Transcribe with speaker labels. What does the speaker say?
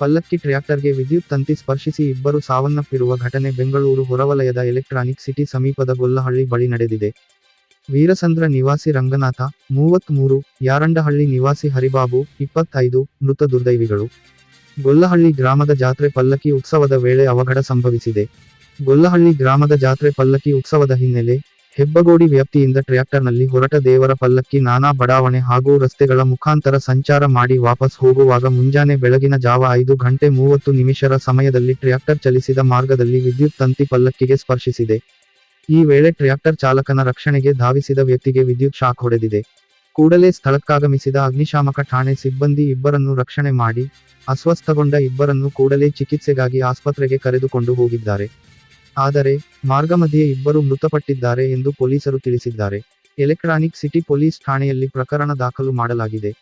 Speaker 1: ಪಲ್ಲಕ್ಕಿ ಟ್ರ್ಯಾಕ್ಟರ್ಗೆ ವಿದ್ಯುತ್ ತಂತಿ ಸ್ಪರ್ಶಿಸಿ ಇಬ್ಬರು ಸಾವನ್ನಪ್ಪಿರುವ ಘಟನೆ ಬೆಂಗಳೂರು ಹೊರವಲಯದ ಎಲೆಕ್ಟ್ರಾನಿಕ್ ಸಿಟಿ ಸಮೀಪದ ಗೊಲ್ಲಹಳ್ಳಿ ಬಳಿ ನಡೆದಿದೆ. ವೀರಸಂದ್ರ ನಿವಾಸಿ ರಂಗನಾಥ, ಮೂವತ್ಮೂರು, ಯಾರಂಡಹಳ್ಳಿ ನಿವಾಸಿ ಹರಿಬಾಬು, ಇಪ್ಪತ್ತೈದು, ಮೃತ ದುರ್ದೈವಿಗಳು. ಗೊಲ್ಲಹಳ್ಳಿ ಗ್ರಾಮದ ಜಾತ್ರೆ ಪಲ್ಲಕ್ಕಿ ಉತ್ಸವದ ವೇಳೆ ಅವಘಡ ಸಂಭವಿಸಿದೆ. ಗೊಲ್ಲಹಳ್ಳಿ ಗ್ರಾಮದ ಜಾತ್ರೆ ಪಲ್ಲಕ್ಕಿ ಉತ್ಸವದ ಹಿನ್ನೆಲೆ ಹೆಬ್ಬಗೋಡಿ ವ್ಯಾಪ್ತಿಯಿಂದ ಟ್ರ್ಯಾಕ್ಟರ್ನಲ್ಲಿ ಹೊರಟ ದೇವರ ಪಲ್ಲಕ್ಕಿ ನಾನಾ ಬಡಾವಣೆ ಹಾಗೂ ರಸ್ತೆಗಳ ಮುಖಾಂತರ ಸಂಚಾರ ಮಾಡಿ ವಾಪಸ್ ಹೋಗುವಾಗ ಮುಂಜಾನೆ ಬೆಳಗಿನ ಜಾವ ಐದು ಗಂಟೆ ಮೂವತ್ತು ನಿಮಿಷರ ಸಮಯದಲ್ಲಿ ಟ್ರ್ಯಾಕ್ಟರ್ ಚಲಿಸಿದ ಮಾರ್ಗದಲ್ಲಿ ವಿದ್ಯುತ್ ತಂತಿ ಪಲ್ಲಕ್ಕಿಗೆ ಸ್ಪರ್ಶಿಸಿದೆ. ಈ ವೇಳೆ ಟ್ರ್ಯಾಕ್ಟರ್ ಚಾಲಕನ ರಕ್ಷಣೆಗೆ ಧಾವಿಸಿದ ವ್ಯಕ್ತಿಗೆ ವಿದ್ಯುತ್ ಶಾಕ್ ಹೊಡೆದಿದೆ. ಕೂಡಲೇ ಸ್ಥಳಕ್ಕಾಗಮಿಸಿದ ಅಗ್ನಿಶಾಮಕ ಠಾಣೆ ಸಿಬ್ಬಂದಿ ಇಬ್ಬರನ್ನು ರಕ್ಷಣೆ ಮಾಡಿ, ಅಸ್ವಸ್ಥಗೊಂಡ ಇಬ್ಬರನ್ನು ಕೂಡಲೇ ಚಿಕಿತ್ಸೆಗಾಗಿ ಆಸ್ಪತ್ರೆಗೆ ಕರೆದುಕೊಂಡು ಹೋಗಿದ್ದಾರೆ. ಆದರೆ ಮಾರ್ಗಮಧ್ಯೆ ಇಬ್ಬರು ಮೃತಪಟ್ಟಿದ್ದಾರೆ ಎಂದು ಪೊಲೀಸರು ತಿಳಿಸಿದ್ದಾರೆ. ಎಲೆಕ್ಟ್ರಾನಿಕ್ ಸಿಟಿ ಪೊಲೀಸ್ ಠಾಣೆಯಲ್ಲಿ ಪ್ರಕರಣ ದಾಖಲು ಮಾಡಲಾಗಿದೆ.